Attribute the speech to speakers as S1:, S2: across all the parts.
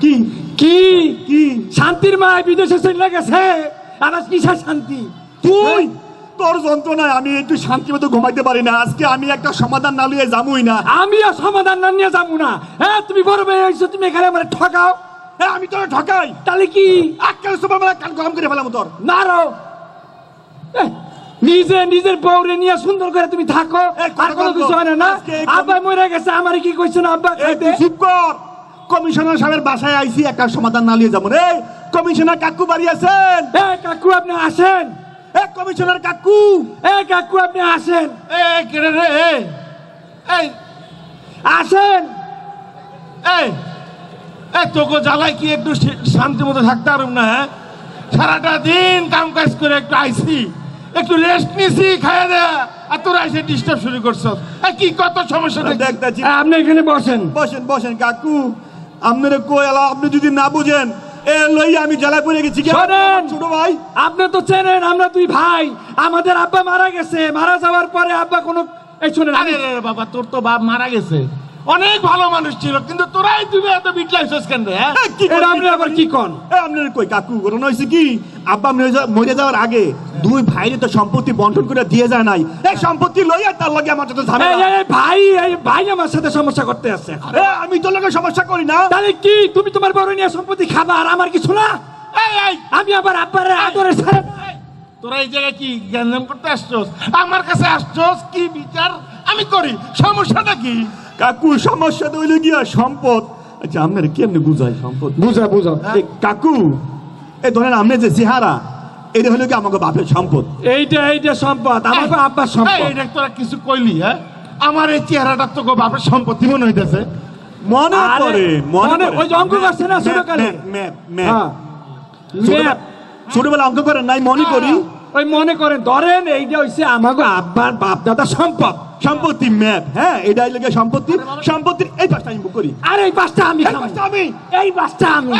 S1: কি?
S2: কি?
S1: কি?
S2: শান্তির মায় বিদেশে চলে গেছে আর আজ কিসের শান্তি?
S1: তুই? তোর যন্ত্রণায় আমি একটু শান্তি মতো ঘুমাইতে পারি না আজকে আমি একটা সমাধান না লইয়ে যাবই না।
S2: আমিও সমাধান না নিয়ে যাব না। হ্যাঁ তুমি বড় মেয়ে হয়েছো তুমি এখানে আমার ঠকাও।
S1: হ্যাঁ আমি তোর ঠকাই।
S2: তাহলে কি?
S1: আজকাল সকালবেলা কান গরম করে ফেলাম তোর।
S2: নারো এহ, নিজে নিজের বউরে নিয়ে সুন্দর করে তুমি থাকো আর কোনো কিছু হয় না না? আব্বা মরে গেছে আমার কি কইছো না আব্বা
S1: চুপ কর। কমিশনার সাহেবের বাসায় আইছি একটা সমাধান না নিয়ে যাব রে। কমিশনার কাকু বাড়ি আছেন?
S2: এ কাকু আপনি আসেন।
S1: এ কমিশনার কাকু।
S2: এ কাকু আপনি আসেন।
S3: এ কেড়ে রে এ এই।
S2: আসেন।
S3: এই এই তোকে জ্বালাই কি একটু শান্তি মতো থাকতে পারুম না হ্যাঁ? সারাটা দিন কাম কাজ করে একটু আইসি একটু রেস্ট নিছি খাইয়া দেয়া আর তোরা এসে ডিস্টার্ব শুরু করছ কি কত সমস্যা
S2: আপনি এখানে বসেন।
S1: বসেন বসেন কাকু। আপনার কই আপনি যদি না বুঝেন এ লইয়া আমি পড়ে গেছি। ছোট ভাই?
S2: আপনি তো চেনেন আমরা দুই ভাই। আমাদের আব্বা মারা গেছে মারা যাওয়ার পরে আব্বা কোনো এই শোনেন
S3: আরে রে রে বাবা তোর তো বাপ মারা গেছে। অনেক ভালো মানুষ ছিল কিন্তু তোরাই তুমি এত বিটলাইছিস কেন রে হ্যাঁ?
S1: কি
S2: আপনি আবার কি কন?
S1: কই কাকু? ঘটনা কি? আব্বা মরে যাওয়া- মরে যাওয়ার আগে দুই ভাইরে তো সম্পত্তি বন্টন করে দিয়ে যায় নাই। এই সম্পত্তি লইয়া তার লগে আমার তো ঝামেলা।
S2: এই, ভাই এই ভাই আমার সাথে সমস্যা করতে আছে।
S1: এ, আমি তো লগে সমস্যা করি না।
S2: তাহলে কি তুমি তোমার বড় নিয়ে সম্পত্তি খাবা আর আমার কিছু না?
S3: এই এই।
S2: আমি আবার আব্বারে আদরে ছাড়া
S3: তোরা এই জায়গায় কি গ্যাঞ্জাম করতে আসছস? আমার কাছে আসছস কি বিচার আমি করি? সমস্যাটা কি?
S1: কাকু সমস্যা তো হইল গিয়া সম্পদ। আচ্ছা আপনার কেমনে বুঝাই সম্পদ?
S2: বুঝা বুঝা।
S1: কাকু এ ধরেন আপনি যে চেহারা এটা হলো কি আমাকে বাপের সম্পদ?
S2: এইটা এইটা সম্পদ আমাকে আব্বার সম্পদ।
S3: এটা তোরা কিছু কইলি হ্যাঁ? আমার এই চেহারাটা তো বাপের সম্পত্তি মনে হইতেছে?
S1: মনে পড়ে
S2: মনে- ওই যে অঙ্ক করছে না ছোটকালে?
S1: ম্যাপ ম্যাপ
S2: হ্যাঁ।
S1: ছোটবেলা ছোটবেলা অঙ্ক করেন নাই মনে করি।
S2: ওই মনে করেন ধরেন এইটা হইছে আমাকে আব্বার বাপ দাদা সম্পদ।
S1: সম্পত্তি ম্যাপ হ্যাঁ? এটা হইল গিয়া সম্পত্তি। সম্পত্তির এই পাশটা আমি বুক করি।
S2: আর এই বাসটা আমি
S1: এই। পাশটা আমি।
S2: এই বাসটা আমি।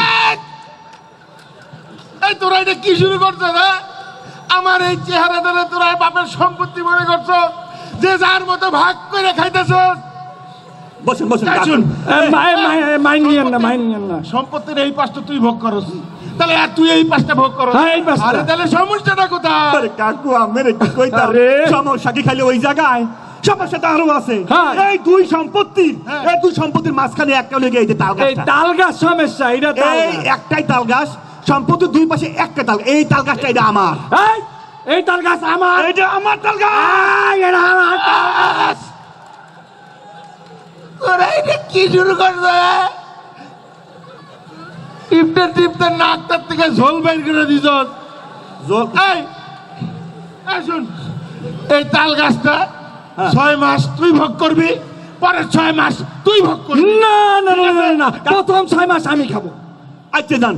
S3: এই! তোরা এটা কি শুরু করছ হ্যাঁ আমার এই চেহারা দ্বারা তোরা বাপের সম্পত্তি মনে করছ যে যার মতো ভাগ করে খাইতেছ
S1: বসেন বসেন
S3: তাই
S1: কাকু।
S3: শুন।
S2: মাইন নিয়েন না মাইন নিয়েন না
S3: সম্পত্তির এই পাশটা তুই ভোগ করস তাহলে আর তুই এই পাশটা ভোগ করস
S2: হ্যাঁ, এই পাশটা।
S3: আরে তাহলে সমস্যাটা কোথায়
S1: আরে কাকু আমের কি কইতা
S2: আরে।
S1: সমস্যা কি খালি ওই জায়গায় সমস্যা তো আছে
S2: হ্যাঁ।
S1: এই দুই সম্পত্তি
S3: হ্যাঁ।
S1: এই দুই সম্পত্তির মাঝখানে একটা লেগে এই যে তাল
S2: এই তাল গাছ সমস্যা এটা
S1: এই একটাই তাল গাছ সম্পত্তির দুই পাশে একটা তাল এই তাল গাছটা এটা আমার
S2: এই তাল গাছ আমার
S1: এটা আমার তাল গাছ
S2: এটা আমার তাল গাছ।
S3: তোরা এটা কি শুরু করছ হ্যাঁ? টিপতে টিপতে নাকটার থেকে ঝোল বের করে দিছ
S1: জল-
S3: এই শুন এই তাল গাছটা
S1: হ্যাঁ।
S3: ছয় মাস তুই ভোগ করবি পরের ছয় মাস তুই ভোগ করবি
S2: না না না না, প্রথম ছয় মাস আমি খাব
S1: আচ্ছা যান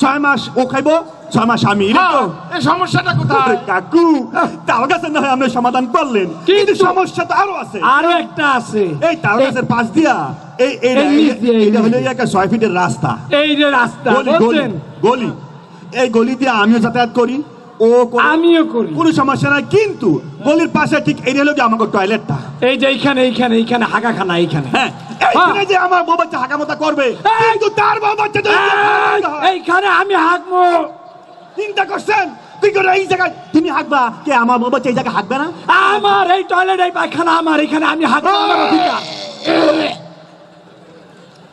S1: ছয় মাস ও খাইবো ছয় মাস আমি
S3: হ্যাঁ, এই সমস্যাটা কোথায়?
S1: কাকু তাল গাছের না হয় আপনি সমাধান করলেন। কিন্তু সমস্যা তো আরও আছে।
S2: আরও একটা আছে।
S1: এই তাল গাছের পাশ দিয়া এই এই
S2: এই নিচ দিয়ে, এই
S1: এটা
S2: নিচ
S1: হলো একটা ছয় ফিটের রাস্তা।
S2: এই যে রাস্তা
S1: গলি গলি। এই গলি দিয়ে আমিও যাতায়াত করি। ও
S2: আমিও করি।
S1: কোনো সমস্যা নাই কিন্তু গলির পাশে ঠিক এই হলো কি আমাকে টয়লেটটা
S2: এই যে এইখানে এইখানে এইখানে হাগাখানা এইখানে।
S1: হ্যাঁ এইখানে যে আমার বউ বাচ্চা হাকামতা করবে কিন্তু তার বউ বাচ্চা
S2: এইখানে আমি হাগবো
S1: চিন্তা করছেন? তুই করে এই জায়গায় তুমি হাঁকবা? কে আমার বউ বাচ্চা এই জায়গায় হাঁকবে না?
S2: আমার এই টয়লেট এই পায়খানা আমার এখানে আমি হাগবো আমার অধিকার।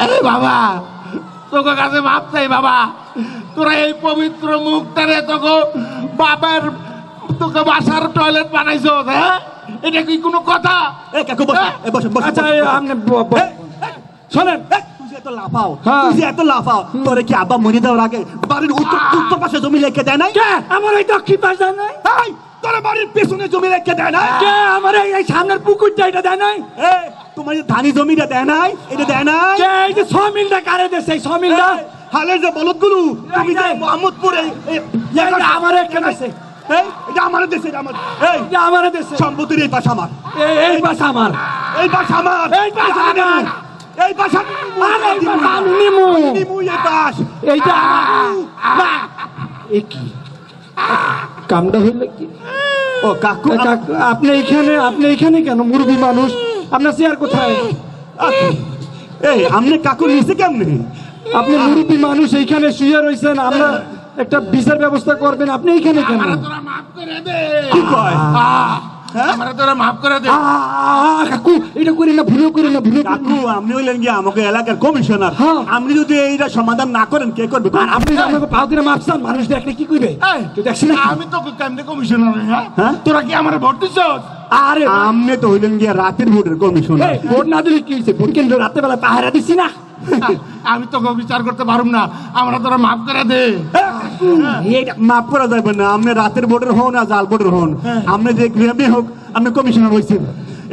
S3: আরে বাবা তোকে কাছে মাপ চাই বাবা তোরা এই পবিত্র মুখটারে তোকে বাবার তোকে বাসার টয়লেট বানাইছো হ্যাঁ? এটা কি কোনো কথা?
S1: এ কাকু বস। বসেন
S2: আচ্ছা। আপনি শোনেন।
S1: এত লাফাও
S2: হ্যাঁ।
S1: তুই এত লাফাও তোরে কি আব্বা মরে যাওয়ার আগে বাড়ির উত্তর উত্তর পাশে জমি রেখে দেয় নাই?
S2: কে? আমার এই দক্ষিণ পাশ দেয় নাই?
S1: এই, তোর বাড়ির পেছনে জমি রেখে দেয় নাই?
S2: কে? আমার এই এই সামনের পুকুরটা এটা দেয় নাই?
S1: এ, তোমার ধানি জমিটা দেয় নাই? এটা দেয় নাই?
S2: এই যে ছ মিলটা কারে ছ মিলটা
S1: এই, হালের যে বলদ গুরু তুমি যে মোহাম্মদপুরে
S2: এটা আমার দেশে।
S1: এটা আমার দেশে আমার এই
S2: আমার দেশে।
S1: সম্পত্তির এই পাশ আমার।
S2: এই এই পাশ আমার।
S1: এই পাশ আমার।
S2: এই পাশ আমার।
S1: এই পাশ আমি নিমু, নিমু। এই পাশ।
S2: এইটা আমার। না, এ কি? কামটা হইলে কি?
S1: ও কাকু
S2: আপনি এখানে আপনি এখানে কেন? মুরবি মানুষ। আপনার চেয়ার কোথায়?
S1: এই আমনে কাকু নিচে কেমনে?
S2: আপনি মুরব্বী মানুষ এইখানে শুয়ে রয়েছেন আমরা একটা বিচার ব্যবস্থা করবেন আপনি এইখানে কেন?
S3: আমারে তোরা মাফ করে দে।
S1: কি কয়?
S3: আহ, আমারে তোরা মাফ করে দে।
S2: আহ, কাকু এটা করি না ভুলেও করি না ভুলেও করি না।
S1: কাকু আপনি হইলেন কি আমাকে এলাকার কমিশনার।
S2: হ্যাঁ।
S1: আপনি যদি এইটা সমাধান না করেন কে করবে?
S2: আপনি যে আমাকে পাও দিনে মাপসান মানুষ দেখলে কি করবে
S3: আমি তো কমিশনার হ্যাঁ?
S1: হ্যাঁ?
S3: তোরা কি আমার ভোট দিছ
S2: আরে
S1: আপনি তো হইলেন গিয়া রাতের ভোটের কমিশনার।
S2: ভোট না দিলে কি হয়েছে ভোট কেন্দ্র রাতে বেলা পাহারা দিছি না।
S3: আমি তোকে বিচার করতে পারুম না। আমরা তোরা মাফ করে দে।
S1: মাফ করা যাবে না। আপনি রাতের ভোটের হন আর জাল ভোটের হন। আপনি যে গ্রামে হোক আপনি কমিশনার হয়েছেন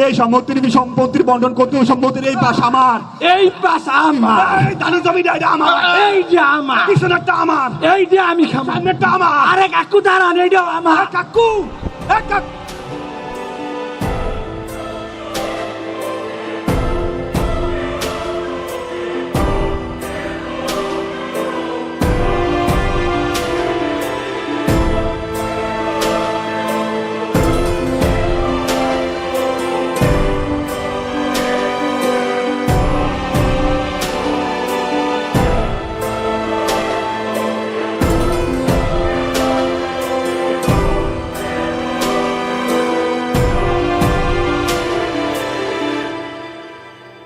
S1: এই সম্পত্তির সম্পত্তির বন্টন করতে সম্পত্তির এই পাশ আমার।
S2: এই পাশ আমার।
S1: এই দানু জমিটা এটা আমার।
S2: এই যে আমার।
S1: পিছনেরটা আমার।
S2: এই যে আমি
S1: সামনেরটা আমার।
S2: আরে কাকু দাঁড়ান এইটাও আমার।
S1: কাকু এ কাকু।